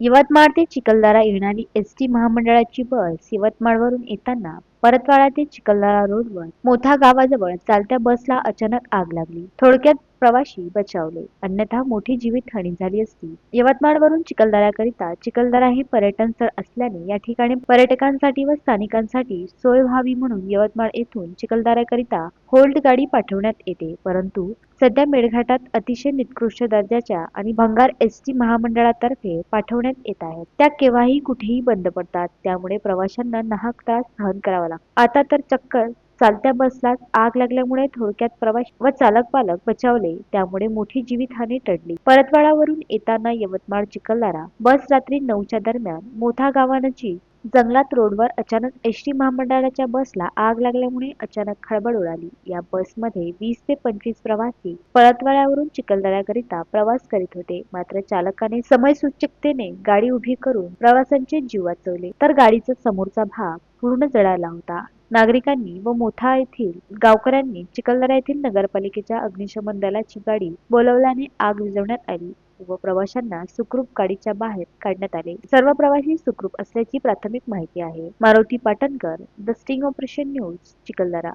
यवतमाळ ते चिखलदरा येणारी S T महामंडळाची बस यवतमाळवरून येताना परतवाडा ते चिखलदरा रोडवर मोठा गावाजवळ चालत्या बसला अचानक आग लागली. थोडक्यात प्रवाशी बचावले. अन्यथा मोठी जीवितहानी झाली असती. यवतमाळवरून चिखलदऱ्याकरिता चिखलदरा हे पर्यटन स्थळ असल्याने या ठिकाणी पर्यटकांसाठी व स्थानिकांसाठी सोय व्हावी म्हणून यवतमाळ येथून चिखलदऱ्याकरिता होल्ड गाडी पाठवण्यात येते. परंतु सध्या मेळघाटात अतिशय निकृष्ट दर्जाच्या आणि भंगार एस टी महामंडळातर्फे पाठवण्यात येत आहेत. त्या केव्हाही कुठेही बंद पडतात. त्यामुळे प्रवाशांना नाहक त्रास सहन करावा लागतो. आता तर चक्कर चालत्या बसलाच आग लागल्यामुळे थोडक्यात प्रवाश व चालक पालक बचावले त्यामुळे मोठी जीवितहानी टळली. परतवाडावरून येताना यवतमाळ चिखलदारा बस रात्री नऊच्या दरम्यान मोठा गावानची जंगलात रोडवर अचानक एस टी महामंडळाच्या बसला आग लागल्यामुळे अचानक खळबळ उडाली. या बसमध्ये वीस ते पंचवीस प्रवासी परतवाड्यावरून चिखलदऱ्याकरिता प्रवास करीत होते. मात्र चालकाने समयसूचकतेने गाडी उभी करून प्रवाशांचे जीव वाचवले. तर गाडीचा समोरचा भाग पूर्ण जळाला होता. नागरिकांनी व मोठा येथील गावकऱ्यांनी चिखलदरा येथील नगरपालिकेच्या अग्निशमन दलाची गाडी बोलवल्याने आग विझवण्यात आली व प्रवाशांना सुखरूप गाडीच्या बाहेर काढण्यात आले. सर्व प्रवासी सुखरूप असल्याची प्राथमिक माहिती आहे. Maruti Patankar the sting operation news Chikhaldara.